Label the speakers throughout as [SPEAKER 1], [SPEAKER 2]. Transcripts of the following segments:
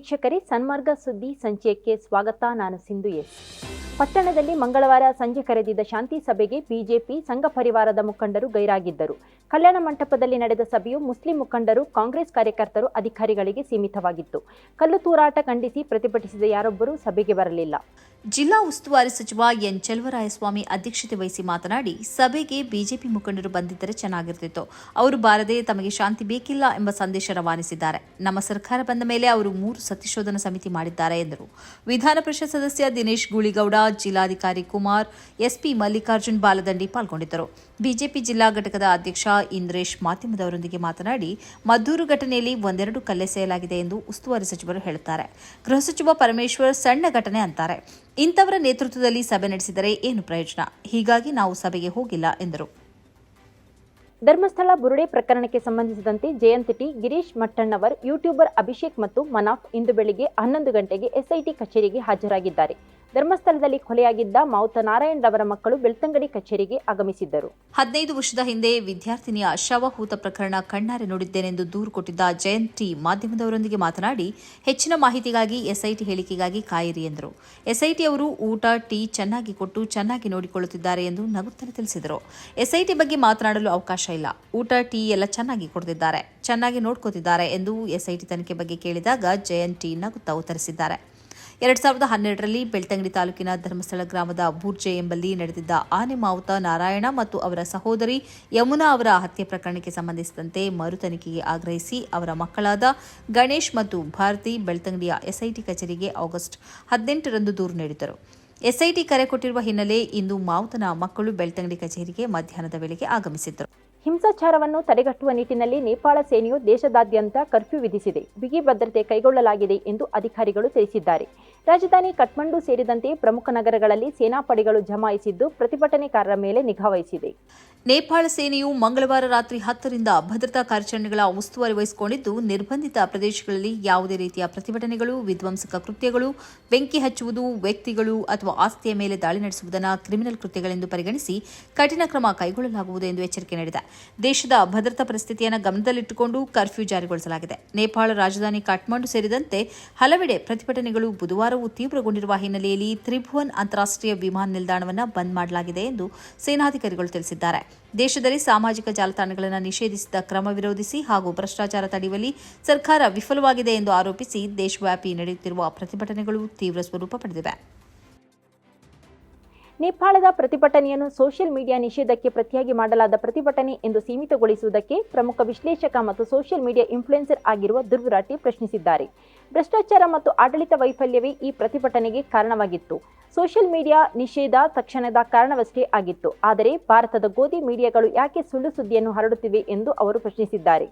[SPEAKER 1] ವೀಕ್ಷಕರೇ, ಸನ್ಮಾರ್ಗ ಸುದ್ದಿ ಸಂಚಯಕ್ಕೆ ಸ್ವಾಗತ. ನಾನು ಸಿಂಧು ಎಸ್ ಪಟ್ಟಣದಲ್ಲಿ ಮಂಗಳವಾರ ಸಂಜೆ ಕರೆದಿದ್ದ ಶಾಂತಿ ಸಭೆಗೆ ಬಿಜೆಪಿ, ಸಂಘ ಪರಿವಾರದ ಮುಖಂಡರು ಗೈರಾಗಿದ್ದರು. ಕಲ್ಯಾಣ ಮಂಟಪದಲ್ಲಿ ನಡೆದ ಸಭೆಯು ಮುಸ್ಲಿಂ ಮುಖಂಡರು, ಕಾಂಗ್ರೆಸ್ ಕಾರ್ಯಕರ್ತರು, ಅಧಿಕಾರಿಗಳಿಗೆ ಸೀಮಿತವಾಗಿತ್ತು. ಕಲ್ಲು ತೂರಾಟ ಖಂಡಿಸಿ ಪ್ರತಿಭಟಿಸಿದ ಯಾರೊಬ್ಬರೂ ಸಭೆಗೆ ಬರಲಿಲ್ಲ.
[SPEAKER 2] ಜಿಲ್ಲಾ ಉಸ್ತುವಾರಿ ಸಚಿವ ಎನ್ ಚೆಲುವರಾಯಸ್ವಾಮಿ ಅಧ್ಯಕ್ಷತೆ ವಹಿಸಿ ಮಾತನಾಡಿ, ಸಭೆಗೆ ಬಿಜೆಪಿ ಮುಖಂಡರು ಬಂದಿದ್ದರೆ ಚೆನ್ನಾಗಿರ್ತಿತ್ತು. ಅವರು ಬಾರದೆ ತಮಗೆ ಶಾಂತಿ ಬೇಕಿಲ್ಲ ಎಂಬ ಸಂದೇಶ ರವಾನಿಸಿದ್ದಾರೆ. ನಮ್ಮ ಸರ್ಕಾರ ಬಂದ ಮೇಲೆ ಅವರು ಮೂರು ಸತ್ಯಶೋಧನಾ ಸಮಿತಿ ಮಾಡಿದ್ದಾರೆ ಎಂದರು. ವಿಧಾನ ಪರಿಷತ್ ಸದಸ್ಯ ದಿನೇಶ್ ಗೂಳಿಗೌಡ, ಜಿಲ್ಲಾಧಿಕಾರಿ ಕುಮಾರ್, ಎಸ್ಪಿ ಮಲ್ಲಿಕಾರ್ಜುನ್ ಬಾಲದಂಡಿ ಪಾಲ್ಗೊಂಡಿದ್ದರು. ಬಿಜೆಪಿ ಜಿಲ್ಲಾ ಘಟಕದ ಅಧ್ಯಕ್ಷ ಇಂದ್ರೇಶ್ ಮಾಧ್ಯಮದವರೊಂದಿಗೆ ಮಾತನಾಡಿ, ಮದ್ದೂರು ಘಟನೆಯಲ್ಲಿ ಒಂದೆರಡು ಕಲ್ಲೆಸೆಯಲಾಗಿದೆ ಎಂದು ಉಸ್ತುವಾರಿ ಸಚಿವರು ಹೇಳುತ್ತಾರೆ. ಗೃಹ ಸಚಿವ ಪರಮೇಶ್ವರ್ ಸಣ್ಣ ಘಟನೆ ಅಂತಾರೆ. ಇಂಥವರ ನೇತೃತ್ವದಲ್ಲಿ ಸಭೆ ನಡೆಸಿದರೆ ಏನು ಪ್ರಯೋಜನ? ಹೀಗಾಗಿ ನಾವು ಸಭೆಗೆ ಹೋಗಿಲ್ಲ, ಎಂದರು.
[SPEAKER 1] ಧರ್ಮಸ್ಥಳ ಬುರುಡೆ ಪ್ರಕರಣಕ್ಕೆ ಸಂಬಂಧಿಸಿದಂತೆ ಜಯಂತಿಟಿ ಗಿರೀಶ್ ಮಟ್ಟಣ್ಣವರ್, ಯೂಟ್ಯೂಬರ್ ಅಭಿಷೇಕ್ ಮತ್ತು ಮನಾಫ್ ಇಂದು ಬೆಳಿಗ್ಗೆ ಹನ್ನೊಂದು ಗಂಟೆಗೆ ಎಸ್ಐಟಿ ಕಚೇರಿಗೆ ಹಾಜರಾಗಿದ್ದಾರೆ. ಧರ್ಮಸ್ಥಳದಲ್ಲಿ ಕೊಲೆಯಾಗಿದ್ದ ಮಾವುತ ನಾರಾಯಣ್ ರವರ ಮಕ್ಕಳು ಬೆಳ್ತಂಗಡಿ ಕಚೇರಿಗೆ ಆಗಮಿಸಿದ್ದರು.
[SPEAKER 2] ಹದಿನೈದು ವರ್ಷದ ಹಿಂದೆ ವಿದ್ಯಾರ್ಥಿನಿಯ ಶವಹೂತ ಪ್ರಕರಣ ಕಣ್ಣಾರೆ ನೋಡಿದ್ದೇನೆಂದು ದೂರು ಕೊಟ್ಟಿದ್ದ ಜಯಂತಿ ಮಾಧ್ಯಮದವರೊಂದಿಗೆ ಮಾತನಾಡಿ, ಹೆಚ್ಚಿನ ಮಾಹಿತಿಗಾಗಿ ಎಸ್ಐಟಿ ಹೇಳಿಕೆಗಾಗಿ ಕಾಯಿರಿ ಎಂದರು. ಎಸ್ಐಟಿ ಅವರು ಊಟ, ಟೀ ಚೆನ್ನಾಗಿ ಕೊಟ್ಟು ಚೆನ್ನಾಗಿ ನೋಡಿಕೊಳ್ಳುತ್ತಿದ್ದಾರೆ ಎಂದು ನಗುತ್ತಲೇ ತಿಳಿಸಿದರು. ಎಸ್ಐಟಿ ಬಗ್ಗೆ ಮಾತನಾಡಲು ಅವಕಾಶ ಇಲ್ಲ. ಊಟ, ಟೀ ಎಲ್ಲ ಚೆನ್ನಾಗಿ ಕೊಡ್ತಿದ್ದಾರೆ. ಚೆನ್ನಾಗಿ ನೋಡ್ಕೋತಿದ್ದಾರೆ ಎಂದು ಎಸ್ಐಟಿ ತನಿಖೆ ಬಗ್ಗೆ ಕೇಳಿದಾಗ ಜಯಂತಿ ನಗುತ್ತಾ ಉತ್ತರಿಸಿದ್ದಾರೆ. ಎರಡ್ ಸಾವಿರದ ಹನ್ನೆರಡರಲ್ಲಿ ಬೆಳ್ತಂಗಡಿ ತಾಲೂಕಿನ ಧರ್ಮಸ್ಥಳ ಗ್ರಾಮದ ಬೂರ್ಜೆ ಎಂಬಲ್ಲಿ ನಡೆದಿದ್ದ ಆನೆ ಮಾವುತ ನಾರಾಯಣ ಮತ್ತು ಅವರ ಸಹೋದರಿ ಯಮುನಾ ಅವರ ಹತ್ಯೆ ಪ್ರಕರಣಕ್ಕೆ ಸಂಬಂಧಿಸಿದಂತೆ ಮರು ತನಿಖೆಗೆ ಆಗ್ರಹಿಸಿ ಅವರ ಮಕ್ಕಳಾದ ಗಣೇಶ್ ಮತ್ತು ಭಾರತಿ ಬೆಳ್ತಂಗಡಿಯ ಎಸ್ಐಟಿ ಕಚೇರಿಗೆ ಆಗಸ್ಟ್ ಹದಿನೆಂಟರಂದು ದೂರು ನೀಡಿದ್ದರು. ಎಸ್ಐಟಿ ಕರೆ ಕೊಟ್ಟಿರುವ ಹಿನ್ನೆಲೆ ಇಂದು ಮಾವುತನ ಮಕ್ಕಳು ಬೆಳ್ತಂಗಡಿ ಕಚೇರಿಗೆ ಮಧ್ಯಾಹ್ನದ ವೇಳೆಗೆ ಆಗಮಿಸಿದ್ದರು.
[SPEAKER 1] ಹಿಂಸಾಚಾರವನ್ನು ತಡೆಗಟ್ಟುವ ನಿಟ್ಟಿನಲ್ಲಿ ನೇಪಾಳ ಸೇನೆಯು ದೇಶದಾದ್ಯಂತ ಕರ್ಫ್ಯೂ ವಿಧಿಸಿದೆ. ಬಿಗಿ ಭದ್ರತೆ ಕೈಗೊಳ್ಳಲಾಗಿದೆ ಎಂದು ಅಧಿಕಾರಿಗಳು ತಿಳಿಸಿದ್ದಾರೆ. ರಾಜಧಾನಿ ಕಠ್ಮಂಡು ಸೇರಿದಂತೆ ಪ್ರಮುಖ ನಗರಗಳಲ್ಲಿ ಸೇನಾಪಡೆಗಳು ಜಮಾಯಿಸಿದ್ದು ಪ್ರತಿಭಟನೆಕಾರರ ಮೇಲೆ ನಿಗಾ ವಹಿಸಿದೆ.
[SPEAKER 2] ನೇಪಾಳ ಸೇನೆಯು ಮಂಗಳವಾರ ರಾತ್ರಿ ಹತ್ತರಿಂದ ಭದ್ರತಾ ಕಾರ್ಯಾಚರಣೆಗಳ ಉಸ್ತುವಾರಿ ವಹಿಸಿಕೊಂಡಿದ್ದು, ನಿರ್ಬಂಧಿತ ಪ್ರದೇಶಗಳಲ್ಲಿ ಯಾವುದೇ ರೀತಿಯ ಪ್ರತಿಭಟನೆಗಳು, ವಿಧ್ವಂಸಕ ಕೃತ್ಯಗಳು, ಬೆಂಕಿ ಹಚ್ಚುವುದು, ವ್ಯಕ್ತಿಗಳು ಅಥವಾ ಆಸ್ತಿಯ ಮೇಲೆ ದಾಳಿ ನಡೆಸುವುದನ್ನು ಕ್ರಿಮಿನಲ್ ಕೃತ್ಯಗಳೆಂದು ಪರಿಗಣಿಸಿ ಕಠಿಣ ಕ್ರಮ ಕೈಗೊಳ್ಳಲಾಗುವುದು ಎಂದು ಎಚ್ಚರಿಕೆ ನೀಡಿದೆ. ದೇಶದ ಭದ್ರತಾ ಪರಿಸ್ಥಿತಿಯನ್ನು ಗಮನದಲ್ಲಿಟ್ಟುಕೊಂಡು ಕರ್ಫ್ಯೂ ಜಾರಿಗೊಳಿಸಲಾಗಿದೆ. ನೇಪಾಳ ರಾಜಧಾನಿ ಕಾಠ್ಮಂಡು ಸೇರಿದಂತೆ ಹಲವೆಡೆ ಪ್ರತಿಭಟನೆಗಳು ಬುಧವಾರವೂ ತೀವ್ರಗೊಂಡಿರುವ ಹಿನ್ನೆಲೆಯಲ್ಲಿ ತ್ರಿಭುವನ್ ಅಂತಾರಾಷ್ಟೀಯ ವಿಮಾನ ನಿಲ್ದಾಣವನ್ನು ಬಂದ್ ಮಾಡಲಾಗಿದೆ ಎಂದು ಸೇನಾಧಿಕಾರಿಗಳು ತಿಳಿಸಿದ್ದಾರೆ. ದೇಶದಲ್ಲಿ ಸಾಮಾಜಿಕ ಜಾಲತಾಣಗಳನ್ನು ನಿಷೇಧಿಸಿದ ಕ್ರಮ ವಿರೋಧಿಸಿ ಹಾಗೂ ಭ್ರಷ್ಟಾಚಾರ ತಡೆಯುವಲ್ಲಿ ಸರ್ಕಾರ ವಿಫಲವಾಗಿದೆ ಎಂದು ಆರೋಪಿಸಿ ದೇಶವ್ಯಾಪಿ ನಡೆಯುತ್ತಿರುವ ಪ್ರತಿಭಟನೆಗಳು ತೀವ್ರ ಸ್ವರೂಪ ಪಡೆದಿವೆ.
[SPEAKER 1] ನೇಪಾಳದ ಪ್ರತಿಭಟನೆಯನ್ನು ಸೋಷಿಯಲ್ ಮೀಡಿಯಾ ನಿಷೇಧಕ್ಕೆ ಪ್ರತಿಯಾಗಿ ಮಾಡಲಾದ ಪ್ರತಿಭಟನೆ ಎಂದು ಸೀಮಿತಗೊಳಿಸುವುದಕ್ಕೆ ಪ್ರಮುಖ ವಿಶ್ಲೇಷಕ ಮತ್ತು ಸೋಷಿಯಲ್ ಮೀಡಿಯಾ ಇನ್ಫ್ಲುಯೆನ್ಸರ್ ಆಗಿರುವ ಧ್ರುವರಾಟಿ ಪ್ರಶ್ನಿಸಿದ್ದಾರೆ. ಭ್ರಷ್ಟಾಚಾರ ಮತ್ತು ಆಡಳಿತ ವೈಫಲ್ಯವೇ ಈ ಪ್ರತಿಭಟನೆಗೆ ಕಾರಣವಾಗಿತ್ತು. ಸೋಷಿಯಲ್ ಮೀಡಿಯಾ ನಿಷೇಧ ತಕ್ಷಣದ ಕಾರಣವಷ್ಟೇ ಆಗಿತ್ತು. ಆದರೆ ಭಾರತದ ಗೋಧಿ ಮೀಡಿಯಾಗಳು ಯಾಕೆ ಸುಳ್ಳು ಸುದ್ದಿಯನ್ನು ಹರಡುತ್ತಿವೆ ಎಂದು ಅವರು ಪ್ರಶ್ನಿಸಿದ್ದಾರೆ.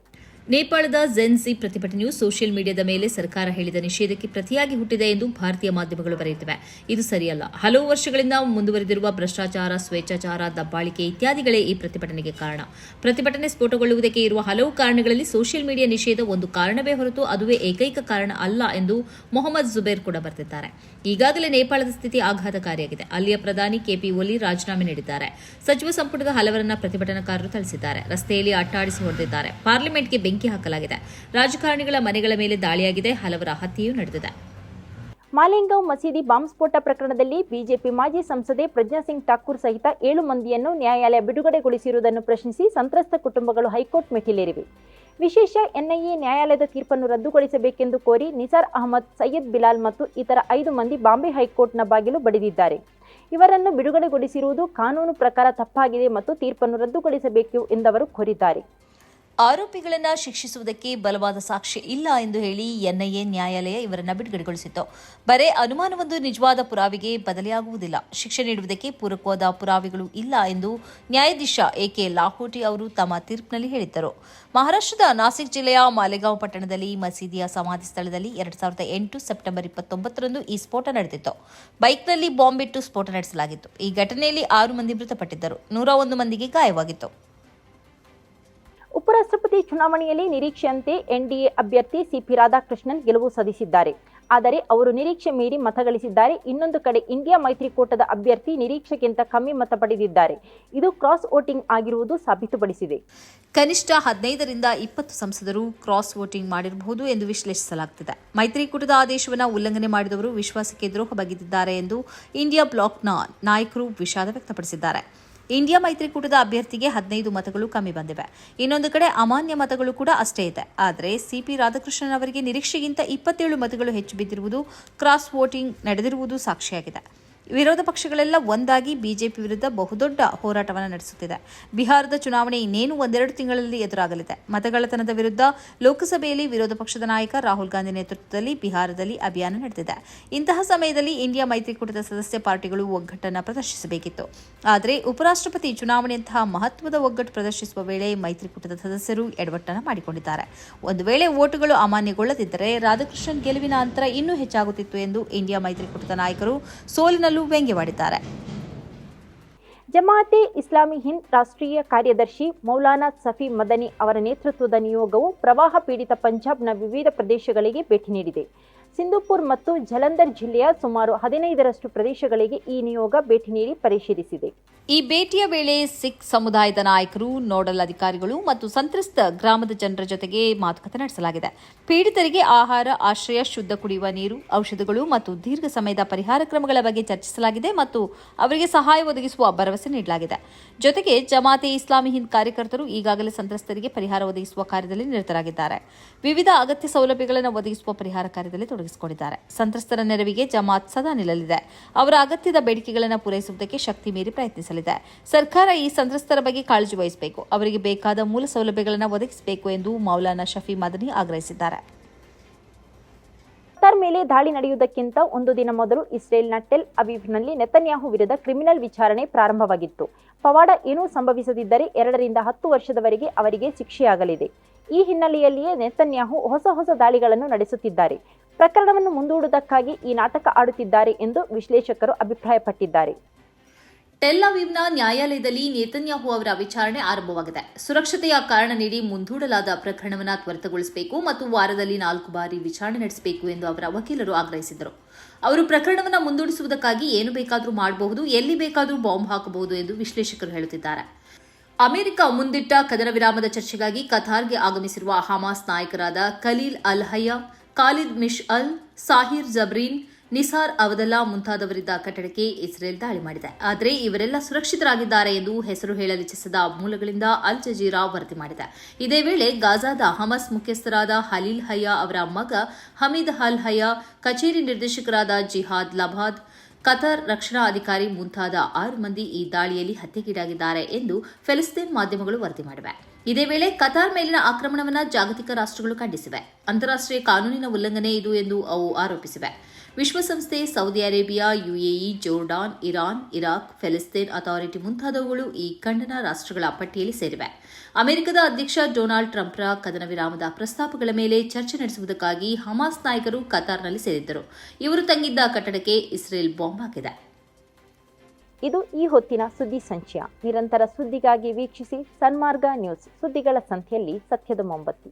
[SPEAKER 2] ನೇಪಾಳದ ಜೆನ್ಸಿ ಪ್ರತಿಭಟನೆಯು ಸೋಷಿಯಲ್ ಮೀಡಿಯಾದ ಮೇಲೆ ಸರ್ಕಾರ ಹೇಳಿದ ನಿಷೇಧಕ್ಕೆ ಪ್ರತಿಯಾಗಿ ಹುಟ್ಟಿದೆ ಎಂದು ಭಾರತೀಯ ಮಾಧ್ಯಮಗಳು ಬರೆಯುತ್ತಿವೆ. ಇದು ಸರಿಯಲ್ಲ. ಹಲವು ವರ್ಷಗಳಿಂದ ಮುಂದುವರೆದಿರುವ ಭ್ರಷ್ಟಾಚಾರ, ಸ್ವೇಚ್ಛಾಚಾರ, ದಬ್ಬಾಳಿಕೆ ಇತ್ಯಾದಿಗಳೇ ಈ ಪ್ರತಿಭಟನೆಗೆ ಕಾರಣ. ಪ್ರತಿಭಟನೆ ಸ್ಫೋಟಗೊಳ್ಳುವುದಕ್ಕೆ ಇರುವ ಹಲವು ಕಾರಣಗಳಲ್ಲಿ ಸೋಷಿಯಲ್ ಮೀಡಿಯಾ ನಿಷೇಧ ಒಂದು ಕಾರಣವೇ ಹೊರತು ಅದುವೇ ಏಕೈಕ ಕಾರಣ ಅಲ್ಲ ಎಂದು ಮೊಹಮ್ಮದ್ ಜುಬೇರ್ ಕೂಡ ಬರೆದಿದ್ದಾರೆ. ಈಗಾಗಲೇ ನೇಪಾಳದ ಸ್ಥಿತಿ ಆಘಾತಕಾರಿಯಾಗಿದೆ. ಅಲ್ಲಿಯ ಪ್ರಧಾನಿ ಕೆಪಿ ಒಲಿ ರಾಜೀನಾಮೆ ನೀಡಿದ್ದಾರೆ. ಸಚಿವ ಸಂಪುಟದ ಹಲವರನ್ನ ಪ್ರತಿಭಟನಾಕಾರರು ಥಳಿಸಿದ್ದಾರೆ. ರಸ್ತೆಯಲ್ಲಿ ಅಟ್ಟಾಡಿಸಿ ಹೊಡೆದಿದ್ದಾರೆ. ಪಾರ್ಲಿಮೆಂಟ್ಗೆ ಬೆಂಕಿ ಹಾಕಲಾಗಿದೆ. ರಾಜಕಾರಣಿಗಳ ಮನೆಗಳ ಮೇಲೆ ದಾಳಿಯಾಗಿದೆ. ಹಲವರ ಹತ್ಯೆಯೂ ನಡೆದಿದೆ.
[SPEAKER 1] ಮಾಲಿಂಗಾಂವ್ ಮಸೀದಿ ಬಾಂಬ್ ಸ್ಫೋಟ ಪ್ರಕರಣದಲ್ಲಿ ಬಿಜೆಪಿ ಮಾಜಿ ಸಂಸದೆ ಪ್ರಜ್ಞಾ ಸಿಂಗ್ ಠಾಕೂರ್ ಸಹಿತ ಏಳು ಮಂದಿಯನ್ನು ನ್ಯಾಯಾಲಯ ಬಿಡುಗಡೆಗೊಳಿಸಿರುವುದನ್ನು ಪ್ರಶ್ನಿಸಿ ಸಂತ್ರಸ್ತ ಕುಟುಂಬಗಳು ಹೈಕೋರ್ಟ್ ಮೆಟ್ಟಿಲೇರಿವೆ. ವಿಶೇಷ ಎನ್ಐಎ ನ್ಯಾಯಾಲಯದ ತೀರ್ಪನ್ನು ರದ್ದುಗೊಳಿಸಬೇಕೆಂದು ಕೋರಿ ನಿಸಾರ್ ಅಹಮದ್ ಸಯ್ಯದ್ ಬಿಲಾಲ್ ಮತ್ತು ಇತರ ಐದು ಮಂದಿ ಬಾಂಬೆ ಹೈಕೋರ್ಟ್ನ ಬಾಗಿಲು ಬಡಿದಿದ್ದಾರೆ. ಇವರನ್ನು ಬಿಡುಗಡೆಗೊಳಿಸಿರುವುದು ಕಾನೂನು ಪ್ರಕಾರ ತಪ್ಪಾಗಿದೆ ಮತ್ತು ತೀರ್ಪನ್ನು ರದ್ದುಗೊಳಿಸಬೇಕು ಎಂದವರು ಕೋರಿದ್ದಾರೆ.
[SPEAKER 2] ಆರೋಪಿಗಳನ್ನ ಶಿಕ್ಷಿಸುವುದಕ್ಕೆ ಬಲವಾದ ಸಾಕ್ಷ್ಯ ಇಲ್ಲ ಎಂದು ಹೇಳಿ ಎನ್ಐಎ ನ್ಯಾಯಾಲಯ ಇವರನ್ನು ಬಿಡುಗಡೆಗೊಳಿಸಿತ್ತು. ಬರೇ ಅನುಮಾನವೊಂದು ನಿಜವಾದ ಪುರಾವೆಗೆ ಬದಲಿಯಾಗುವುದಿಲ್ಲ. ಶಿಕ್ಷೆ ನೀಡುವುದಕ್ಕೆ ಪೂರಕವಾದ ಪುರಾವೆಗಳು ಇಲ್ಲ ಎಂದು ನ್ಯಾಯಾಧೀಶ ಎಕೆ ಲಾಹೋಟಿ ಅವರು ತಮ್ಮ ತೀರ್ಪಿನಲ್ಲಿ ಹೇಳಿದ್ದರು. ಮಹಾರಾಷ್ಟ್ರದ ನಾಸಿಕ್ ಜಿಲ್ಲೆಯ ಮಾಲೆಗಾಂವ್ ಪಟ್ಟಣದಲ್ಲಿ ಮಸೀದಿಯ ಸಮಾಧಿ ಸ್ಥಳದಲ್ಲಿ ಎರಡ್ ಸಾವಿರದ ಎಂಟು ಸೆಪ್ಟೆಂಬರ್ ಇಪ್ಪತ್ತೊಂಬತ್ತರಂದು ಈ ಸ್ಫೋಟ ನಡೆದಿತ್ತು. ಬೈಕ್ನಲ್ಲಿ ಬಾಂಬ್ ಇಟ್ಟು ಸ್ಫೋಟ ನಡೆಸಲಾಗಿತ್ತು. ಈ ಘಟನೆಯಲ್ಲಿ ಆರು ಮಂದಿ ಮೃತಪಟ್ಟಿದ್ದರು. ನೂರ ಒಂದು ಮಂದಿಗೆ ಗಾಯವಾಗಿತ್ತು.
[SPEAKER 1] ಉಪರಾಷ್ಟ್ರಪತಿ ಚುನಾವಣೆಯಲ್ಲಿ ನಿರೀಕ್ಷೆಯಂತೆ ಎನ್ಡಿಎ ಅಭ್ಯರ್ಥಿ ಸಿಪಿ ರಾಧಾಕೃಷ್ಣನ್ ಗೆಲುವು ಸಾಧಿಸಿದ್ದಾರೆ. ಆದರೆ ಅವರು ನಿರೀಕ್ಷೆ ಮೀರಿ ಮತ ಗಳಿಸಿದ್ದಾರೆ. ಇನ್ನೊಂದು ಕಡೆ ಇಂಡಿಯಾ ಮೈತ್ರಿಕೂಟದ ಅಭ್ಯರ್ಥಿ ನಿರೀಕ್ಷೆಗಿಂತ ಕಮ್ಮಿ ಮತ ಪಡೆದಿದ್ದಾರೆ. ಇದು ಕ್ರಾಸ್ ವೋಟಿಂಗ್ ಆಗಿರುವುದು ಸಾಬೀತುಪಡಿಸಿದೆ.
[SPEAKER 2] ಕನಿಷ್ಠ ಹದಿನೈದರಿಂದ ಇಪ್ಪತ್ತು ಸಂಸದರು ಕ್ರಾಸ್ ವೋಟಿಂಗ್ ಮಾಡಿರಬಹುದು ಎಂದು ವಿಶ್ಲೇಷಿಸಲಾಗುತ್ತಿದೆ ಮೈತ್ರಿಕೂಟದ ಆದೇಶವನ್ನು ಉಲ್ಲಂಘನೆ ಮಾಡಿದವರು ವಿಶ್ವಾಸಕ್ಕೆ ದ್ರೋಹ ಬಗೆದಿದ್ದಾರೆ ಎಂದು ಇಂಡಿಯಾ ಬ್ಲಾಕ್ನ ನಾಯಕರು ವಿಷಾದ ವ್ಯಕ್ತಪಡಿಸಿದ್ದಾರೆ. ಇಂಡಿಯಾ ಮೈತ್ರಿಕೂಟದ ಅಭ್ಯರ್ಥಿಗೆ ಹದಿನೈದು ಮತಗಳು ಕಮ್ಮಿ ಬಂದಿವೆ. ಇನ್ನೊಂದು ಕಡೆ ಅಮಾನ್ಯ ಮತಗಳು ಕೂಡ ಅಷ್ಟೇ ಇದೆ. ಆದರೆ ಸಿಪಿ ರಾಧಾಕೃಷ್ಣನ್ ಅವರಿಗೆ ನಿರೀಕ್ಷೆಗಿಂತ ಇಪ್ಪತ್ತೇಳು ಮತಗಳು ಹೆಚ್ಚು ಬಿದ್ದಿರುವುದು, ಕ್ರಾಸ್ ವೋಟಿಂಗ್ ನಡೆದಿರುವುದು ಸಾಕ್ಷಿಯಾಗಿದೆ. ವಿರೋಧ ಪಕ್ಷಗಳೆಲ್ಲ ಒಂದಾಗಿ ಬಿಜೆಪಿ ವಿರುದ್ಧ ಬಹುದೊಡ್ಡ ಹೋರಾಟವನ್ನು ನಡೆಸುತ್ತಿದೆ. ಬಿಹಾರದ ಚುನಾವಣೆ ಇನ್ನೇನು ಒಂದೆರಡು ತಿಂಗಳಲ್ಲಿ ಎದುರಾಗಲಿದೆ. ಮತಗಳತನದ ವಿರುದ್ಧ ಲೋಕಸಭೆಯಲ್ಲಿ ವಿರೋಧ ಪಕ್ಷದ ನಾಯಕ ರಾಹುಲ್ ಗಾಂಧಿ ನೇತೃತ್ವದಲ್ಲಿ ಬಿಹಾರದಲ್ಲಿ ಅಭಿಯಾನ ನಡೆದಿದೆ. ಇಂತಹ ಸಮಯದಲ್ಲಿ ಇಂಡಿಯಾ ಮೈತ್ರಿಕೂಟದ ಸದಸ್ಯ ಪಾರ್ಟಿಗಳು ಒಗ್ಗಟ್ಟನ್ನು ಪ್ರದರ್ಶಿಸಬೇಕಿತ್ತು. ಆದರೆ ಉಪರಾಷ್ಟ್ರಪತಿ ಚುನಾವಣೆಯಂತಹ ಮಹತ್ವದ ಒಗ್ಗಟ್ಟು ಪ್ರದರ್ಶಿಸುವ ವೇಳೆ ಮೈತ್ರಿಕೂಟದ ಸದಸ್ಯರು ಎಡವಟ್ಟನ್ನು ಮಾಡಿಕೊಂಡಿದ್ದಾರೆ. ಒಂದು ವೇಳೆ ವೋಟುಗಳು ಅಮಾನ್ಯಗೊಳ್ಳದಿದ್ದರೆ ರಾಧಾಕೃಷ್ಣನ್ ಗೆಲುವಿನ ಅಂತರ ಇನ್ನೂ ಹೆಚ್ಚಾಗುತ್ತಿತ್ತು ಎಂದು ಇಂಡಿಯಾ ಮೈತ್ರಿಕೂಟದ ನಾಯಕರು ಸೋಲಿನಲ್ಲೂ ವ್ಯಂಗ್ಯವಾಡಿದ್ದಾರೆ.
[SPEAKER 1] ಜಮಾತೆ ಇಸ್ಲಾಮಿ ಹಿಂದ್ ರಾಷ್ಟ್ರೀಯ ಕಾರ್ಯದರ್ಶಿ ಮೌಲಾನಾ ಸಫಿ ಮದನಿ ಅವರ ನೇತೃತ್ವದ ನಿಯೋಗವು ಪ್ರವಾಹ ಪೀಡಿತ ಪಂಜಾಬ್ನ ವಿವಿಧ ಪ್ರದೇಶಗಳಿಗೆ ಭೇಟಿ ನೀಡಿದೆ. ಸಿಂಧುಪುರ್ ಮತ್ತು ಜಲಂಧರ್ ಜಿಲ್ಲೆಯ ಸುಮಾರು ಹದಿನೈದರಷ್ಟು ಪ್ರದೇಶಗಳಿಗೆ ಈ ನಿಯೋಗ ಭೇಟಿ ನೀಡಿ ಪರಿಶೀಲಿಸಿದೆ.
[SPEAKER 2] ಈ ಭೇಟಿಯ ವೇಳೆ ಸಿಖ್ ಸಮುದಾಯದ ನಾಯಕರು, ನೋಡಲ್ ಅಧಿಕಾರಿಗಳು ಮತ್ತು ಸಂತ್ರಸ್ತ ಗ್ರಾಮದ ಜನರ ಜೊತೆಗೆ ಮಾತುಕತೆ ನಡೆಸಲಾಗಿದೆ. ಪೀಡಿತರಿಗೆ ಆಹಾರ, ಆಶ್ರಯ, ಶುದ್ಧ ಕುಡಿಯುವ ನೀರು, ಔಷಧಗಳು ಮತ್ತು ದೀರ್ಘ ಸಮಯದ ಪರಿಹಾರ ಕ್ರಮಗಳ ಬಗ್ಗೆ ಚರ್ಚಿಸಲಾಗಿದೆ ಮತ್ತು ಅವರಿಗೆ ಸಹಾಯ ಒದಗಿಸುವ ಭರವಸೆ ನೀಡಲಾಗಿದೆ. ಜೊತೆಗೆ ಜಮಾತೆ ಇಸ್ಲಾಮಿ ಹಿಂದ್ ಕಾರ್ಯಕರ್ತರು ಈಗಾಗಲೇ ಸಂತ್ರಸ್ತರಿಗೆ ಪರಿಹಾರ ಒದಗಿಸುವ ಕಾರ್ಯದಲ್ಲಿ ನಿರತರಾಗಿದ್ದಾರೆ. ವಿವಿಧ ಅಗತ್ಯ ಸೌಲಭ್ಯಗಳನ್ನು ಒದಗಿಸುವ ಪರಿಹಾರ ಕಾರ್ಯದಲ್ಲಿ ತೊಡಗಿಸಿಕೊಂಡಿದ್ದಾರೆ. ಸಂತ್ರಸ್ತರ ನೆರವಿಗೆ ಜಮಾತ್ ಸದಾ ನಿಲ್ಲಲಿದೆ. ಅವರ ಅಗತ್ಯದ ಬೇಡಿಕೆಗಳನ್ನು ಪೂರೈಸುವುದಕ್ಕೆ ಶಕ್ತಿ ಮೀರಿ ಪ್ರಯತ್ನಿಸಲಿದೆ. ಸರ್ಕಾರ ಈ ಸಂತ್ರಸ್ತರ ಬಗ್ಗೆ ಕಾಳಜಿ ವಹಿಸಬೇಕು. ಅವರಿಗೆ ಬೇಕಾದ ಮೂಲ ಸೌಲಭ್ಯಗಳನ್ನು ಒದಗಿಸಬೇಕು ಎಂದು ಮೌಲಾನಾ ಶಫಿ ಮದನಿ ಆಗ್ರಹಿಸಿದ್ದಾರೆ.
[SPEAKER 1] ಕತಾರ್ ಮೇಲೆ ದಾಳಿ ನಡೆಯುವುದಕ್ಕಿಂತ ಒಂದು ದಿನ ಮೊದಲು ಇಸ್ರೇಲ್ನ ಟೆಲ್ ಅವೀವ್ನಲ್ಲಿ ನೆತನ್ಯಾಹು ವಿರುದ್ಧ ಕ್ರಿಮಿನಲ್ ವಿಚಾರಣೆ ಪ್ರಾರಂಭವಾಗಿತ್ತು. ಪವಾಡ ಏನೂ ಸಂಭವಿಸದಿದ್ದರೆ ಎರಡರಿಂದ ಹತ್ತು ವರ್ಷದವರೆಗೆ ಅವರಿಗೆ ಶಿಕ್ಷೆಯಾಗಲಿದೆ. ಈ ಹಿನ್ನೆಲೆಯಲ್ಲಿಯೇ ನೆತನ್ಯಾಹು ಹೊಸ ಹೊಸ ದಾಳಿಗಳನ್ನು ನಡೆಸುತ್ತಿದ್ದಾರೆ. ಪ್ರಕರಣವನ್ನು ಮುಂದೂಡುವುದಕ್ಕಾಗಿ ಈ ನಾಟಕ ಆಡುತ್ತಿದ್ದಾರೆ ಎಂದು ವಿಶ್ಲೇಷಕರು ಅಭಿಪ್ರಾಯಪಟ್ಟಿದ್ದಾರೆ.
[SPEAKER 2] ಟೆಲ್ ಅವೀವ್ನ ನ್ಯಾಯಾಲಯದಲ್ಲಿ ನೇತನ್ಯಾಹು ಅವರ ವಿಚಾರಣೆ ಆರಂಭವಾಗಿದೆ. ಸುರಕ್ಷತೆಯ ಕಾರಣ ನೀಡಿ ಮುಂದೂಡಲಾದ ಪ್ರಕರಣವನ್ನು ತ್ವರಿತಗೊಳಿಸಬೇಕು ಮತ್ತು ವಾರದಲ್ಲಿ ನಾಲ್ಕು ಬಾರಿ ವಿಚಾರಣೆ ನಡೆಸಬೇಕು ಎಂದು ಅವರ ವಕೀಲರು ಆಗ್ರಹಿಸಿದರು. ಅವರು ಪ್ರಕರಣವನ್ನು ಮುಂದೂಡಿಸುವುದಕ್ಕಾಗಿ ಏನು ಬೇಕಾದರೂ ಮಾಡಬಹುದು, ಎಲ್ಲಿ ಬೇಕಾದರೂ ಬಾಂಬ್ ಹಾಕಬಹುದು ಎಂದು ವಿಶ್ಲೇಷಕರು ಹೇಳುತ್ತಿದ್ದಾರೆ. ಅಮೆರಿಕ ಮುಂದಿಟ್ಟ ಕದನ ವಿರಾಮದ ಚರ್ಚೆಗಾಗಿ ಕತಾರ್ಗೆ ಆಗಮಿಸಿರುವ ಹಮಾಸ್ ನಾಯಕರಾದ ಖಲೀಲ್ ಅಲ್ ಹಯ್ಯ ಖಾಲಿದ್ ಮಿಶ್ ಅಲ್, ಸಾಹಿರ್ ಜಬ್ರೀನ್, ನಿಸಾರ್ ಅವದಲ್ಲಾ ಮುಂತಾದವರಿದ್ದ ಕಟ್ಟಡಕ್ಕೆ ಇಸ್ರೇಲ್ ದಾಳಿ ಮಾಡಿದೆ. ಆದರೆ ಇವರೆಲ್ಲ ಸುರಕ್ಷಿತರಾಗಿದ್ದಾರೆ ಎಂದು ಹೆಸರು ಹೇಳಲಿಚ್ಛಿಸದ ಮೂಲಗಳಿಂದ ಅಲ್ ಜಜೀರಾ ವರದಿ ಮಾಡಿದೆ. ಇದೇ ವೇಳೆ ಗಾಜಾದ ಹಮಸ್ ಮುಖ್ಯಸ್ಥರಾದ ಹಲೀಲ್ ಹಯ್ಯ ಅವರ ಮಗ ಹಮೀದ್ ಹಲ್ ಹಯ್ಯ, ಕಚೇರಿ ನಿರ್ದೇಶಕರಾದ ಜಿಹಾದ್ ಲಬಾದ್ ಕತರ್ ರಕ್ಷಣಾ ಅಧಿಕಾರಿ ಮುಂತಾದ ಆರು ಮಂದಿ ಈ ದಾಳಿಯಲ್ಲಿ ಹತ್ಯೆಗೀಡಾಗಿದ್ದಾರೆ ಎಂದು ಫೆಲಿಸ್ತೀನ್ ಮಾಧ್ಯಮಗಳು ವರದಿ ಮಾಡಿವೆ. ಇದೇ ವೇಳೆ ಕತಾರ್ ಮೇಲಿನ ಆಕ್ರಮಣವನ್ನು ಜಾಗತಿಕ ರಾಷ್ಟ್ರಗಳು ಖಂಡಿಸಿವೆ. ಅಂತಾರಾಷ್ಟ್ರೀಯ ಕಾನೂನಿನ ಉಲ್ಲಂಘನೆ ಇದು ಎಂದು ಅವು ಆರೋಪಿಸಿವೆ. ವಿಶ್ವಸಂಸ್ಥೆ, Saudi Arabia, UAE, Jordan, Iran, Iraq, ಫೆಲಿಸ್ತೀನ್ authority ಮುಂತಾದವುಗಳು ಈ ಖಂಡನ ರಾಷ್ಟ್ರಗಳ ಪಟ್ಟಿಯಲ್ಲಿ ಸೇರಿವೆ. ಅಮೆರಿಕದ ಅಧ್ಯಕ್ಷ ಡೊನಾಲ್ಡ್ ಟ್ರಂಪ್ರ ಕದನ ವಿರಾಮದ ಪ್ರಸ್ತಾಪಗಳ ಮೇಲೆ ಚರ್ಚೆ ನಡೆಸುವುದಕ್ಕಾಗಿ ಹಮಾಸ್ ನಾಯಕರು ಕತಾರ್ನಲ್ಲಿ ಸೇರಿದ್ದರು. ಇವರು ತಂಗಿದ್ದ ಕಟ್ಟಡಕ್ಕೆ ಇಸ್ರೇಲ್ ಬಾಂಬ್ ಹಾಕಿದೆ.
[SPEAKER 1] ಇದು ಈ ಹೊತ್ತಿನ ಸುದ್ದಿ ಸಂಚಯ. ನಿರಂತರ ಸುದ್ದಿಗಾಗಿ ವೀಕ್ಷಿಸಿ ಸನ್ಮಾರ್ಗ ನ್ಯೂಸ್ ಸುದ್ದಿಗಳ ಸಂಖ್ಯೆಯಲ್ಲಿ ಸತ್ಯದ ಮೊಂಬತ್ತಿ